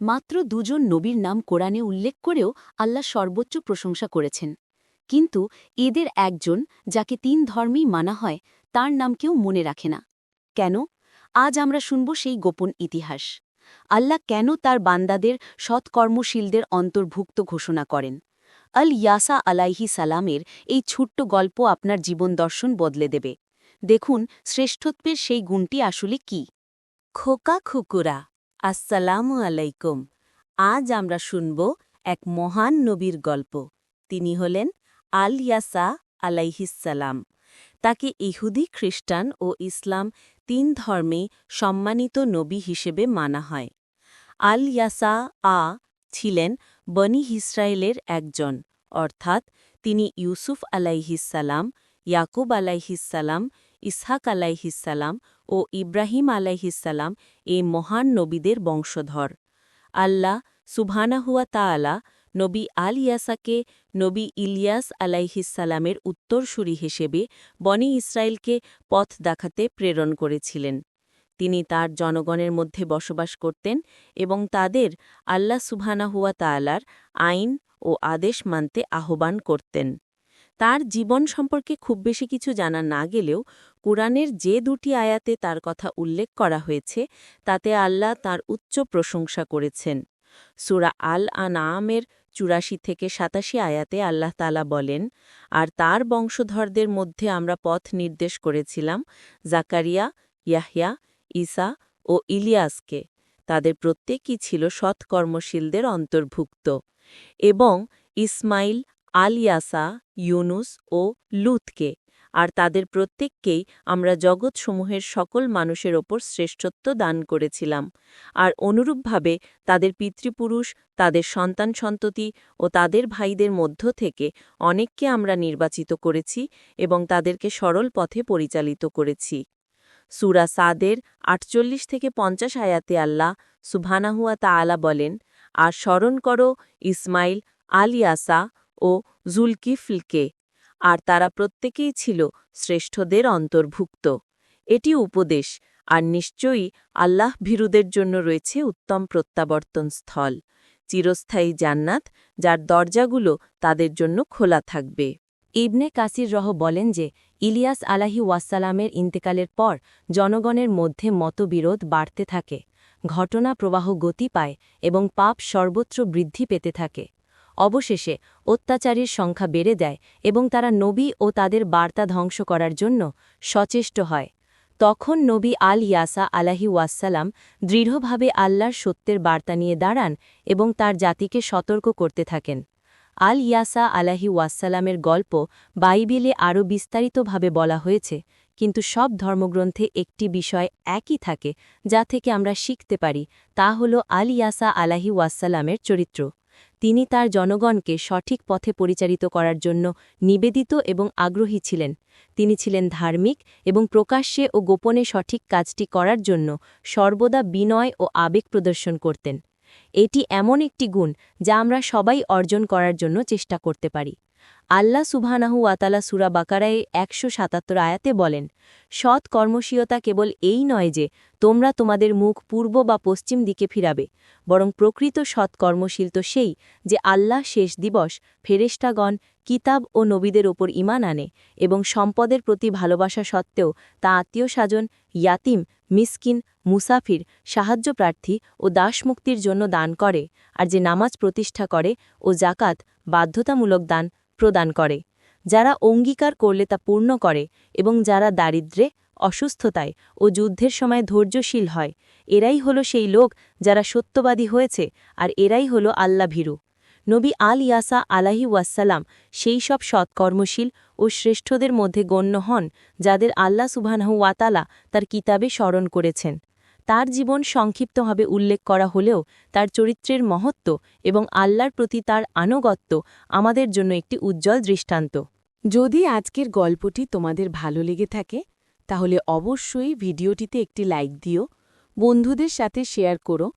মাত্র দুজন নবীর নাম কোরআনে উল্লেখ করেও আল্লাহ সর্বোচ্চ প্রশংসা করেছেন। কিন্তু এদের একজন, যাকে তিন ধর্মেই মানা হয়, তার নাম কেউ মনে রাখে না। কেন? আজ আমরা শুনব সেই গোপন ইতিহাস। আল্লাহ কেন তার বান্দাদের সৎকর্মশীলদের অন্তর্ভুক্ত ঘোষণা করেন? আল ইয়াসা আলাইহি সালামের এই ছোট্ট গল্প আপনার জীবন দর্শন বদলে দেবে। দেখুন, শ্রেষ্ঠত্বের সেই গুণটি আসলে কি। খোকা খুকুরা আসসালামু আলাইকুম। আজ আমরা শুনব এক মহান নবীর গল্প। তিনি হলেন আল ইয়াসা আলাইহিসালাম তাকে ইহুদি, খ্রিস্টান ও ইসলাম তিন ধর্মে সম্মানিত নবী হিসেবে মানা হয়। আল ইয়াসা আ ছিলেন বনি ইসরায়েলের একজন, অর্থাৎ তিনি ইউসুফ আলাইহিসালাম ইয়াকুব আলাইহিসালাম ইসহাক আলাইহিসালাম ও ইব্রাহিম আলাইহিসালাম এই মহান নবীদের বংশধর। আল্লাহ সুবহানাহুয়া তাআলা নবী আল ইয়াসাকে নবী ইলিয়াস আলাইহিসালামের উত্তরসূরি হিসেবে বনি ইসরায়েলকে পথ দেখাতে প্রেরণ করেছিলেন। তিনি তার জনগণের মধ্যে বসবাস করতেন এবং তাদের আল্লাহ সুবহানাহুয়া তাআলার আইন ও আদেশ মানতে আহ্বান করতেন। তার জীবন সম্পর্কে খুব বেশি কিছু জানা না গেলেও কোরআনের যে দুটি আয়াতে তার কথা উল্লেখ করা হয়েছে, তাতে আল্লাহ তার উচ্চ প্রশংসা করেছেন। সুরা আল আনামের চুরাশি থেকে সাতাশি আয়াতে আল্লাহ তালা বলেন, আর তার বংশধরদের মধ্যে আমরা পথ নির্দেশ করেছিলাম জাকারিয়া, ইয়াহিয়া, ঈসা ও ইলিয়াসকে। তাদের প্রত্যেকই ছিল সৎকর্মশীলদের অন্তর্ভুক্ত এবং ইসমাইল আলিয়াসা ইউনুস ও লুতকে, আর তাদের প্রত্যেককেই আমরা জগৎসমূহের সকল মানুষের ওপর শ্রেষ্ঠত্ব দান করেছিলাম। আর অনুরূপভাবে তাদের পিতৃপুরুষ, তাদের সন্তান সন্ততি ও তাদের ভাইদের মধ্য থেকে অনেককে আমরা নির্বাচিত করেছি এবং তাদেরকে সরল পথে পরিচালিত করেছি। সুরা সাদের আটচল্লিশ থেকে পঞ্চাশ আয়াতে আল্লাহ সুবহানাহুয়া তাআলা বলেন, আর স্মরণ করো ইসমাইল আলিয়াসা ও জুলকিফলকে, আর তারা প্রত্যেকেই ছিল শ্রেষ্ঠদের অন্তর্ভুক্ত। এটি উপদেশ, আর নিশ্চয়ই আল্লাহ ভীরুদের জন্য রয়েছে উত্তম প্রত্যাবর্তন স্থল, চিরস্থায়ী জান্নাত, যার দরজাগুলো তাদের জন্য খোলা থাকবে। ইবনে কাসির রহ বলেন যে, ইলিয়াস আলাহি ওয়াসালামের ইন্তেকালের পর জনগণের মধ্যে মতবিরোধ বাড়তে থাকে, ঘটনা প্রবাহ গতি পায় এবং পাপ সর্বত্র বৃদ্ধি পেতে থাকে। অবশেষে অত্যাচারীর সংখ্যা বেড়ে দেয় এবং তারা নবী ও তাদের বার্তা ধ্বংস করার জন্য সচেষ্ট হয়। তখন নবী আল ইয়াসা আলাহি ওয়াসালাম দৃঢ়ভাবে আল্লাহর সত্যের বার্তা নিয়ে দাঁড়ান এবং তার জাতিকে সতর্ক করতে থাকেন। আল ইয়াসা আলাহি ওয়াসালামের গল্প বাইবেলে আরও বিস্তারিতভাবে বলা হয়েছে, কিন্তু সব ধর্মগ্রন্থে একটি বিষয় একই থাকে যা থেকে আমরা শিখতে পারি, তা হল আল ইয়াসা আলাহি ওয়াসালামের চরিত্র। তিনি তার জনগণকে সঠিক পথে পরিচালিত করার জন্য নিবেদিত এবং আগ্রহী ছিলেন। তিনি ছিলেন ধার্মিক এবং প্রকাশ্যে ও গোপনে সঠিক কাজটি করার জন্য সর্বদা বিনয় ও আবেগ প্রদর্শন করতেন। এটি এমন একটি গুণ যা আমরা সবাই অর্জন করার জন্য চেষ্টা করতে পারি। আল্লাহ সুবহানাহু আতালা সুরা বাকারায় একশো সাতাত্তর আয়াতে বলেন, সৎ কর্মশীলতা কেবল এই নয় যে, তোমরা তোমাদের মুখ পূর্ব বা পশ্চিম দিকে ফিরাবে, বরং প্রকৃত সৎ কর্মশীল তো সেই যে আল্লাহ শেষ দিবস ফেরেস্টাগণ কিতাব ও নবীদের ওপর ইমান আনে এবং সম্পদের প্রতি ভালোবাসা সত্ত্বেও তা আত্মীয় স্বজন, ইয়াতিম, মিসকিন, মুসাফির, সাহায্য প্রার্থী ও দাসমুক্তির জন্য দান করে, আর যে নামাজ প্রতিষ্ঠা করে ও জাকাত বাধ্যতামূলক দান প্রদান করে, যারা অঙ্গীকার করলে তা পূর্ণ করে এবং যারা দারিদ্রে, অসুস্থতায় ও যুদ্ধের সময় ধৈর্যশীল হয়, এরাই হলো সেই লোক যারা সত্যবাদী হয়েছে আর এরাই হলো আল্লা ভীরু। নবী আল ইয়াসা আলাহি ওয়াসাল্লাম সেই সব সৎকর্মশীল ও শ্রেষ্ঠদের মধ্যে গণ্য হন, যাদের আল্লাহ সুবহানাহু ওয়াতালা তার কিতাবে স্মরণ করেছেন। তার জীবন সংক্ষিপ্তভাবে উল্লেখ করা হলেও তার চরিত্রের মহত্ব এবং আল্লাহর প্রতি তার আনুগত্য আমাদের জন্য একটি উজ্জ্বল দৃষ্টান্ত। যদি আজকের গল্পটি তোমাদের ভালো লেগে থাকে, তাহলে অবশ্যই ভিডিওটিতে একটি লাইক দিও, বন্ধুদের সাথে শেয়ার করো,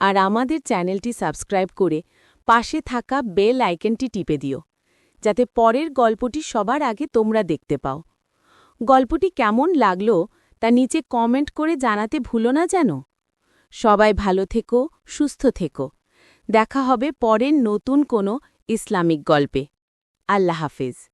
আর আমাদের চ্যানেলটি সাবস্ক্রাইব করে পাশে থাকা বেল আইকনটি টিপে দিও, যাতে পরের গল্পটি সবার আগে তোমরা দেখতে পাও। গল্পটি কেমন লাগল তা নিচে কমেন্ট করে জানাতে ভুলো না যেন। সবাই ভালো থেকো, সুস্থ থেকো। দেখা হবে পরের নতুন কোনো ইসলামিক গল্পে। আল্লাহ হাফেজ।